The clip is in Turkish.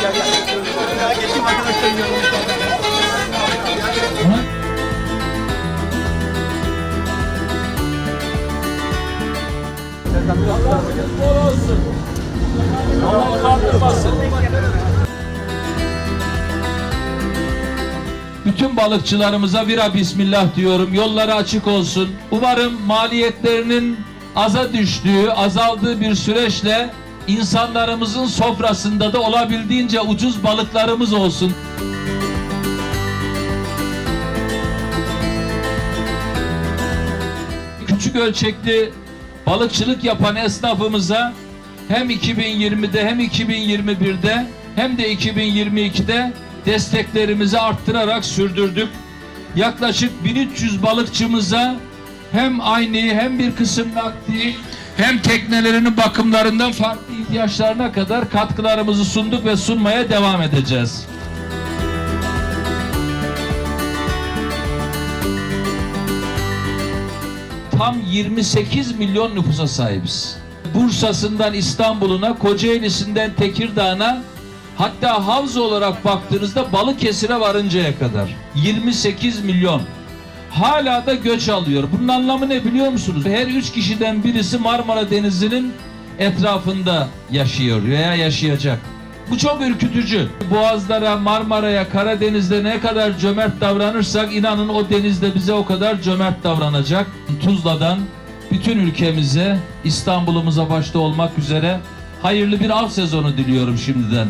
Gel. Bütün balıkçılarımıza bira bismillah diyorum. Yolları açık olsun. Umarım maliyetlerinin aza düştüğü, azaldığı bir süreçle insanlarımızın sofrasında da olabildiğince ucuz balıklarımız olsun. Küçük ölçekli balıkçılık yapan esnafımıza hem 2020'de hem 2021'de hem de 2022'de desteklerimizi arttırarak sürdürdük. Yaklaşık 1300 balıkçımıza hem aynı hem bir kısım nakdi hem teknelerinin bakımlarından farklı ihtiyaçlarına kadar katkılarımızı sunduk ve sunmaya devam edeceğiz. tam 28 milyon nüfusa sahibiz. Bursa'sından İstanbul'una, Kocaeli'sinden Tekirdağ'a hatta havza olarak baktığınızda Balıkesir'e varıncaya kadar 28 milyon. Hala da göç alıyor. Bunun anlamı ne biliyor musunuz? Her üç kişiden birisi Marmara Denizi'nin etrafında yaşıyor veya yaşayacak. Bu çok ürkütücü. Boğazlara, Marmara'ya, Karadeniz'de ne kadar cömert davranırsak inanın o denizde bize o kadar cömert davranacak. Tuzla'dan bütün ülkemize, İstanbul'umuza başta olmak üzere hayırlı bir av sezonu diliyorum şimdiden.